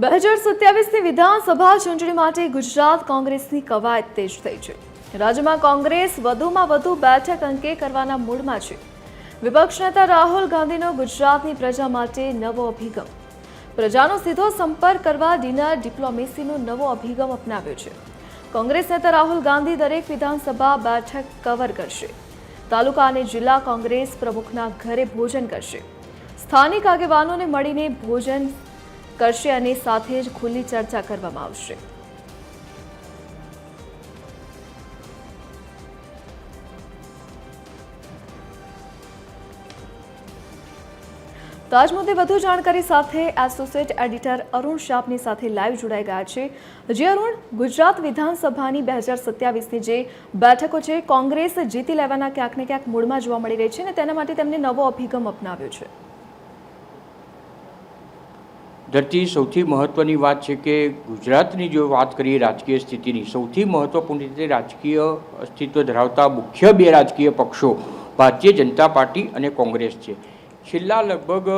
બે હજાર સત્યાવીસની વિધાનસભા ચૂંટણી માટે ગુજરાત કોંગ્રેસની કવાયત તેજ થઈ છે. રાજ્યમાં કોંગ્રેસ વધુમાં વધુ બેઠક અંકે કરવાના મૂડમાં છે. વિપક્ષ નેતા રાહુલ ગાંધીનો ગુજરાતની પ્રજા માટે નવો અભિગમ. પ્રજાનો સીધો સંપર્ક કરવા ડિનર ડિપ્લોમેસીનો નવો અભિગમ અપનાવ્યો છે. કોંગ્રેસ નેતા રાહુલ ગાંધી દરેક વિધાનસભા બેઠક કવર કરશે. તાલુકા અને જિલ્લા કોંગ્રેસ પ્રમુખના ઘરે ભોજન કરશે. સ્થાનિક આગેવાનોને મળીને ભોજન કરશે અને સાથે જ ખુલ્લી ચર્ચા કરવામાં આવશે. તો આજ મુદ્દે વધુ જાણકારી સાથે એસોસિએટ એડિટર અરુણ શાપની સાથે લાઈવ જોડાઈ ગયા છે. જે અરુણ, ગુજરાત વિધાનસભાની બે હજાર સત્યાવીસની જે બેઠકો છે, કોંગ્રેસ જીતી લેવાના ક્યાંક ને ક્યાંક મૂળમાં જોવા મળી રહી છે અને તેના માટે તેમને નવો અભિગમ અપનાવ્યો છે. ધરતી સૌથી મહત્ત્વની વાત છે કે ગુજરાતની જો વાત કરીએ રાજકીય સ્થિતિની, સૌથી મહત્ત્વપૂર્ણ રીતે રાજકીય અસ્તિત્વ ધરાવતા મુખ્ય બે રાજકીય પક્ષો ભારતીય જનતા પાર્ટી અને કોંગ્રેસ છે. છેલ્લા લગભગ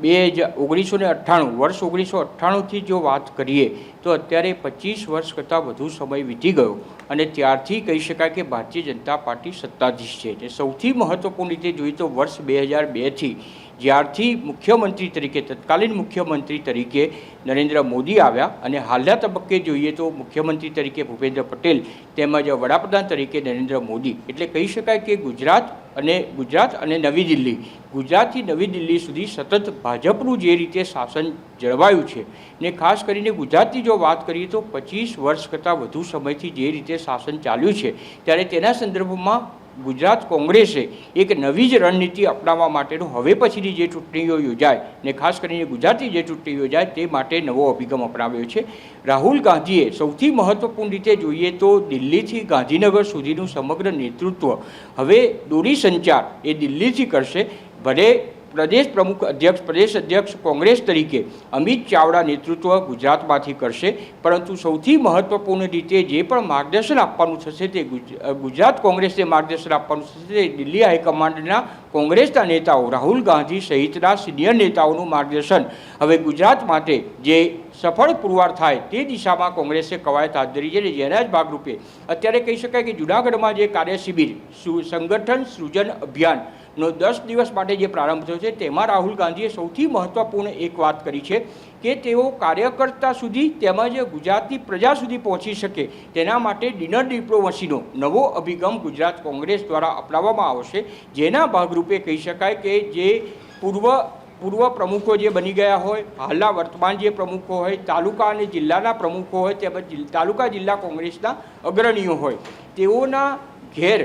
બે હજાર ઓગણીસો ને અઠ્ઠાણું, વર્ષ ઓગણીસો અઠ્ઠાણુંથી જો વાત કરીએ તો અત્યારે પચીસ વર્ષ કરતાં વધુ સમય વીતી ગયો અને ત્યારથી કહી શકાય કે ભારતીય જનતા પાર્ટી સત્તાધીશ છે. તે સૌથી મહત્ત્વપૂર્ણ રીતે જોઈએ તો વર્ષ બે હજાર બેથી જ્યારથી મુખ્યમંત્રી તરીકે, તત્કાલીન મુખ્યમંત્રી તરીકે નરેન્દ્ર મોદી આવ્યા અને હાલના તબક્કે જોઈએ તો મુખ્યમંત્રી તરીકે ભૂપેન્દ્ર પટેલ તેમજ વડાપ્રધાન તરીકે નરેન્દ્ર મોદી. એટલે કહી શકાય કે ગુજરાત અને ગુજરાત અને નવી દિલ્હી. ગુજરાતથી નવી દિલ્હી સુધી સતત ભાજપનું જે રીતે શાસન જળવાયું છે ને ખાસ કરીને ગુજરાતની જો વાત કરીએ તો પચીસ વર્ષ કરતાં વધુ સમયથી જે રીતે શાસન ચાલ્યું છે, ત્યારે તેના સંદર્ભમાં ગુજરાત કોંગ્રેસે એક નવી જ રણનીતિ અપનાવવા માટેનું હવે પછીની જે ચૂંટણીઓ યોજાય ને ખાસ કરીને ગુજરાતની જે ચૂંટણી યોજાય તે માટે નવો અભિગમ અપનાવ્યો છે. રાહુલ ગાંધીએ સૌથી મહત્ત્વપૂર્ણ રીતે જોઈએ તો દિલ્હીથી ગાંધીનગર સુધીનું સમગ્ર નેતૃત્વ. હવે દોરી સંચાર એ દિલ્હીથી કરશે. ભલે પ્રદેશ પ્રમુખ અધ્યક્ષ, પ્રદેશ અધ્યક્ષ કોંગ્રેસ તરીકે અમિત ચાવડા નેતૃત્વ ગુજરાતમાંથી કરશે. પરંતુ સૌથી મહત્ત્વપૂર્ણ રીતે જે પણ માર્ગદર્શન આપવાનું થશે તે ગુજરાત કોંગ્રેસને માર્ગદર્શન આપવાનું થશે તે દિલ્હી હાઈકમાન્ડના કોંગ્રેસના નેતાઓ રાહુલ ગાંધી સહિતના સિનિયર નેતાઓનું માર્ગદર્શન. હવે ગુજરાત માટે જે સફળ પુરવાર થાય તે દિશામાં કોંગ્રેસે કવાયત હાથ ધરી છે જેના જ ભાગરૂપે અત્યારે કહી શકાય કે જૂનાગઢમાં જે કાર્ય શિબિર, સુ- સંગઠન સૃજન અભિયાન નો દસ દિવસ માટે જે પ્રારંભ થયો છે, તેમાં રાહુલ ગાંધીએ સૌથી મહત્ત્વપૂર્ણ એક વાત કરી છે કે તેઓ કાર્યકર્તા સુધી તેમજ ગુજરાતની પ્રજા સુધી પહોંચી શકે. તેના માટે ડિનર ડિપ્લોમસીનો નવો અભિગમ ગુજરાત કોંગ્રેસ દ્વારા અપનાવવામાં આવશે. જેના ભાગરૂપે કહી શકાય કે જે પૂર્વ પૂર્વ પ્રમુખો જે બની ગયા હોય, હાલના વર્તમાન જે પ્રમુખો હોય, તાલુકા અને જિલ્લાના પ્રમુખો હોય તેમજ તાલુકા જિલ્લા કોંગ્રેસના અગ્રણીઓ હોય, તેઓના ઘેર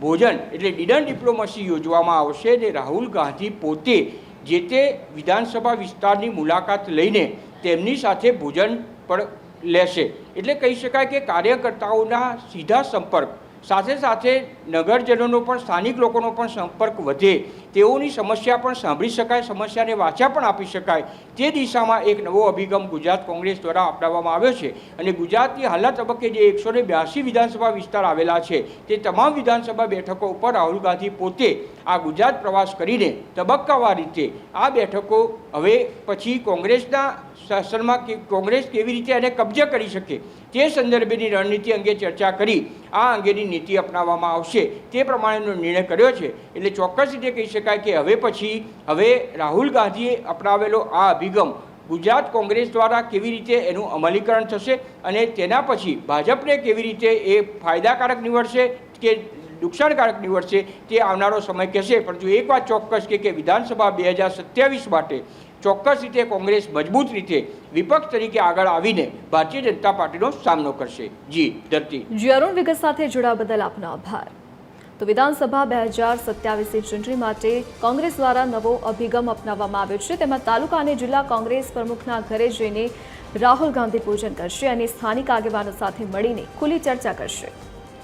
ભોજન એટલે ડિડન ડિપ્લોમસી યોજવામાં આવશે અને રાહુલ ગાંધી પોતે જે તે વિધાનસભા વિસ્તારની મુલાકાત લઈને તેમની સાથે ભોજન પણ લેશે. એટલે કહી શકાય કે કાર્યકર્તાઓના સીધા સંપર્ક સાથે સાથે નગરજનોનો પણ, સ્થાનિક લોકોનો પણ સંપર્ક વધે, તેઓની સમસ્યા પણ સાંભળી શકાય, સમસ્યાને વાચા પણ આપી શકાય. તે દિશામાં એક નવો અભિગમ ગુજરાત કોંગ્રેસ દ્વારા અપનાવવામાં આવ્યો છે અને ગુજરાતની હાલના તબક્કે જે એકસો ને વિધાનસભા વિસ્તાર આવેલા છે, તે તમામ વિધાનસભા બેઠકો ઉપર રાહુલ ગાંધી પોતે આ ગુજરાત પ્રવાસ કરીને તબક્કાવાર રીતે આ બેઠકો હવે પછી કોંગ્રેસના શાસનમાં કે કોંગ્રેસ કેવી રીતે એને કબજે કરી શકે તે સંદર્ભેની રણનીતિ અંગે ચર્ચા કરી, આ અંગેની નીતિ અપનાવવામાં આવશે. તે પ્રમાણેનો નિર્ણય કર્યો છે. એટલે ચોક્કસ રીતે કહી શકાય કે હવે પછી, હવે રાહુલ ગાંધીએ અપનાવેલો આ અભિગમ ગુજરાત કોંગ્રેસ દ્વારા કેવી રીતે એનું અમલીકરણ થશે અને તેના પછી ભાજપને કેવી રીતે એ ફાયદાકારક નીવડશે કે નુકસાનકારક નીવડશે તે આવનારો સમય કહેશે. પરંતુ એક વાત ચોક્કસ કે વિધાનસભા બે હજાર સત્યાવીસ માટે ચોક્કસ રીતે કોંગ્રેસ મજબૂત રીતે વિપક્ષ તરીકે આગળ આવીને ભારતીય જનતા પાર્ટીનો સામનો કરશે. જી, ધરતી. જી, અરુણ વિગત સાથે જોડાવા બદલ આપનો આભાર. તો વિધાનસભા બે હજાર સત્યાવીસની ચૂંટણી માટે કોંગ્રેસ દ્વારા નવો અભિગમ અપનાવવામાં આવ્યો છે. તેમાં તાલુકા અને જિલ્લા કોંગ્રેસ પ્રમુખના ઘરે જઈને રાહુલ ગાંધી પૂજન કરશે અને સ્થાનિક આગેવાનો સાથે મળીને ખુલ્લી ચર્ચા કરશે.